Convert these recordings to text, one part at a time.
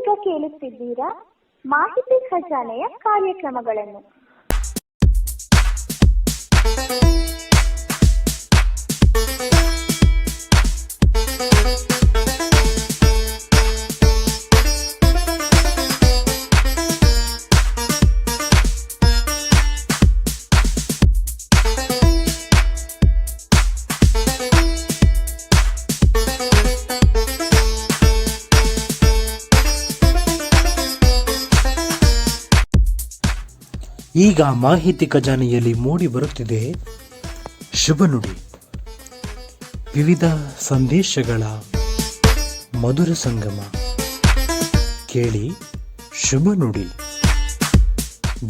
ನೀವೀಗ ಕೇಳುತ್ತಿದ್ದೀರಾ? ಮಾಹಿತಿ ಖಜಾನೆಯ ಕಾರ್ಯಕ್ರಮಗಳನ್ನು. ಈಗ ಮಾಹಿತಿ ಖಜಾನೆಯಲ್ಲಿ ಮೂಡಿ ಬರುತ್ತಿದೆ. ಶುಭ ನುಡಿ. ವಿವಿಧ ಸಂದೇಶಗಳ ಮಧುರ ಸಂಗಮ. ಕೇಳಿ ಶುಭ ನುಡಿ.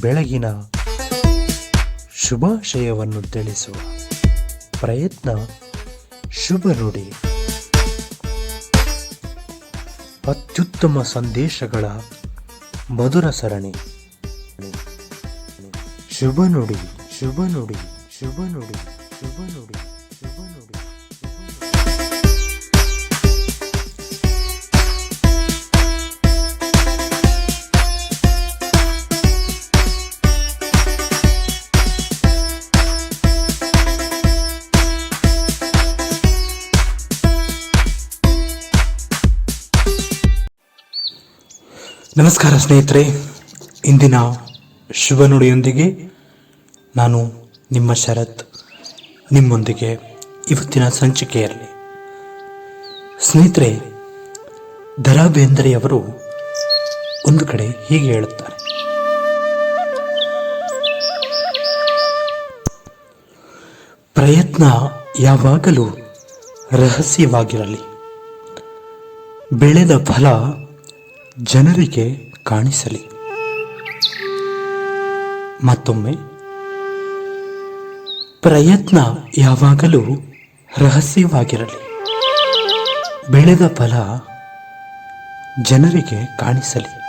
ಬೆಳಗಿನ ಶುಭಾಶಯವನ್ನು ತಿಳಿಸುವ ಪ್ರಯತ್ನ ಶುಭ ನುಡಿ. ಅತ್ಯುತ್ತಮ ಸಂದೇಶಗಳ ಮಧುರ ಸರಣಿ. ಶುಭ ನುಡಿ ಶುಭ ನುಡಿ ಶುಭ ನುಡಿ ಶುಭ ನುಡಿ ಶುಭ ನುಡಿ ನಮಸ್ಕಾರ ಸ್ನೇಹಿತರೆ ಇಂದಿನ ಶುಭ ನುಡಿಯೊಂದಿಗೆ ನಾನು ನಿಮ್ಮ ಶರತ್. ನಿಮ್ಮೊಂದಿಗೆ ಇವತ್ತಿನ ಸಂಚಿಕೆಯಲ್ಲಿ. ಸ್ನೇಹಿತರೆ ದರಾ ಬೇಂದ್ರೆಯವರು ಒಂದು ಕಡೆ ಹೀಗೆ ಹೇಳುತ್ತಾರೆ. ಪ್ರಯತ್ನ ಯಾವಾಗಲೂ ರಹಸ್ಯವಾಗಿರಲಿ. ಬೆಳೆದ ಫಲ ಜನರಿಗೆ ಕಾಣಿಸಲಿ. ಮತ್ತೊಮ್ಮೆ. ಪ್ರಯತ್ನ ಯಾವಾಗಲೂ ರಹಸ್ಯವಾಗಿರಲಿ. ಬೆಳೆದ ಫಲ ಜನರಿಗೆ ಕಾಣಿಸಲಿ.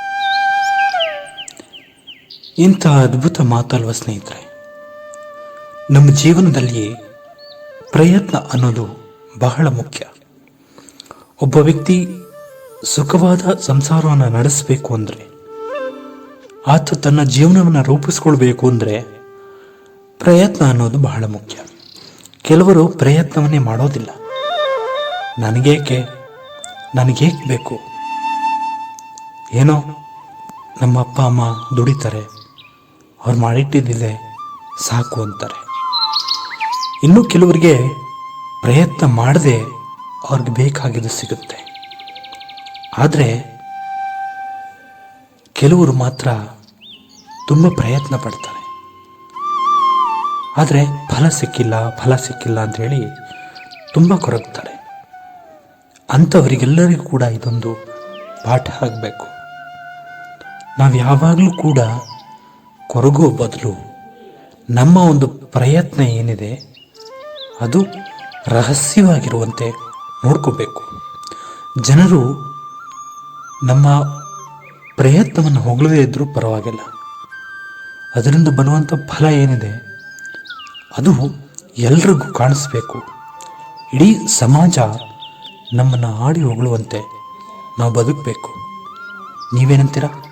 ಇಂಥ ಅದ್ಭುತ ಮಾತಲ್ವ ಸ್ನೇಹಿತರೆ. ನಮ್ಮ ಜೀವನದಲ್ಲಿ ಪ್ರಯತ್ನ ಅನ್ನೋದು ಬಹಳ ಮುಖ್ಯ. ಒಬ್ಬ ವ್ಯಕ್ತಿ ಸುಖವಾದ ಸಂಸಾರವನ್ನು ನಡೆಸಬೇಕು ಅಂದರೆ ಆತ ತನ್ನ ಜೀವನವನ್ನು ರೂಪಿಸ್ಕೊಳ್ಬೇಕು ಅಂದರೆ ಪ್ರಯತ್ನ ಅನ್ನೋದು ಬಹಳ ಮುಖ್ಯ. ಕೆಲವರು ಪ್ರಯತ್ನವನ್ನೇ ಮಾಡೋದಿಲ್ಲ. ನನಗೇಕೆ? ನನಗೇಕೆ ಬೇಕು? ಏನೋ ನಮ್ಮ ಅಪ್ಪ, ಅಮ್ಮ ದುಡಿತಾರೆ. ಅವ್ರು ಮಾಡಿಟ್ಟಿದ್ದಿದೆ ಸಾಕು ಅಂತಾರೆ. ಇನ್ನು ಕೆಲವರಿಗೆ ಪ್ರಯತ್ನ ಮಾಡದೆ ಅವ್ರಿಗೆ ಬೇಕಾಗಿದ್ದು ಸಿಗುತ್ತೆ. ಆದರೆ ಕೆಲವರು ಮಾತ್ರ ತುಂಬ ಪ್ರಯತ್ನ ಪಡ್ತಾರೆ. ಆದರೆ ಫಲ ಸಿಕ್ಕಿಲ್ಲ ಫಲ ಸಿಕ್ಕಿಲ್ಲ ಅಂತ ಹೇಳಿ ತುಂಬ ಕೊರಗ್ತಾರೆ. ಅಂಥವರಿಗೆಲ್ಲರಿಗೂ ಕೂಡ ಇದೊಂದು ಪಾಠ ಆಗಬೇಕು. ನಾವು ಯಾವಾಗಲೂ ಕೂಡ ಕೊರಗೋ ಬದಲು ನಮ್ಮ ಒಂದು ಪ್ರಯತ್ನ ಏನಿದೆ, ಅದು ರಹಸ್ಯವಾಗಿರುವಂತೆ ನೋಡ್ಕೋಬೇಕು. ಜನರು ನಮ್ಮ ಪ್ರಯತ್ನವನ್ನು ಹೊಗಳದೇ ಇದ್ದರೂ ಪರವಾಗಿಲ್ಲ. ಅದರಿಂದ ಬರುವಂಥ ಫಲ ಏನಿದೆ? ಅದು ಎಲ್ರಿಗೂ ಕಾಣಿಸ್ಬೇಕು. ಇಡೀ ಸಮಾಜ ನಮ್ಮನ್ನು ಆಡಿ ಹೊಗಳುವಂತೆ ನಾವು ಬದುಕಬೇಕು. ನೀವೇನಂತೀರಾ?